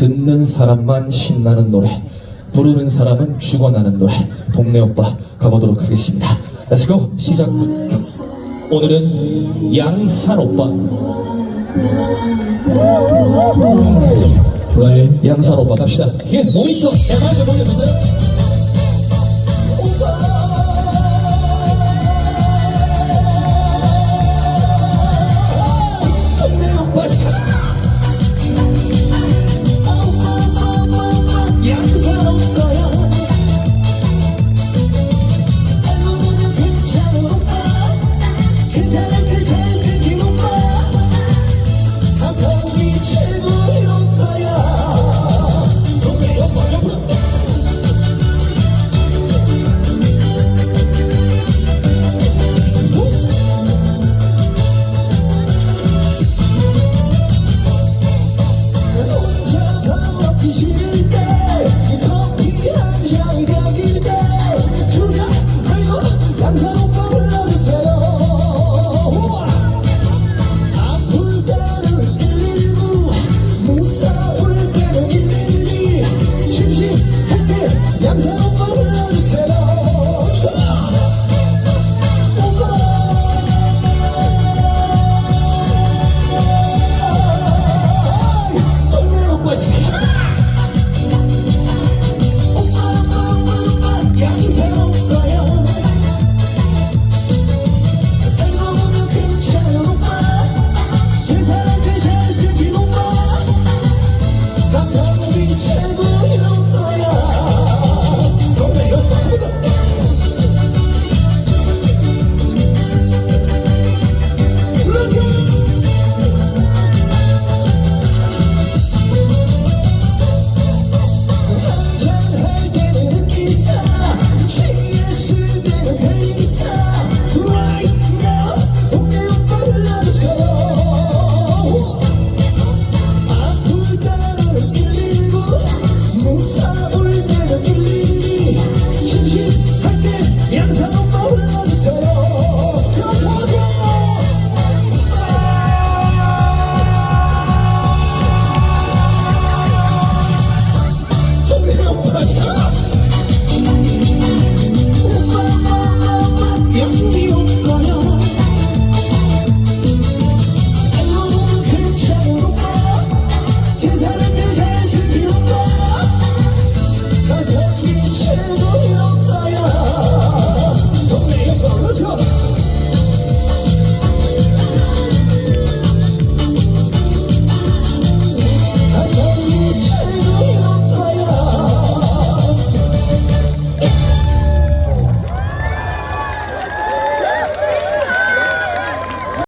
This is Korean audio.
듣는 사람만 신나는 노래 부르는 사람은 죽어나는 노래. 동네 오빠 가보도록 하겠습니다. 렛츠고 시작부터 오늘은 양산 오빠. 양산 오빠 갑시다. 예 모니터 좀 올려주세요 两头风。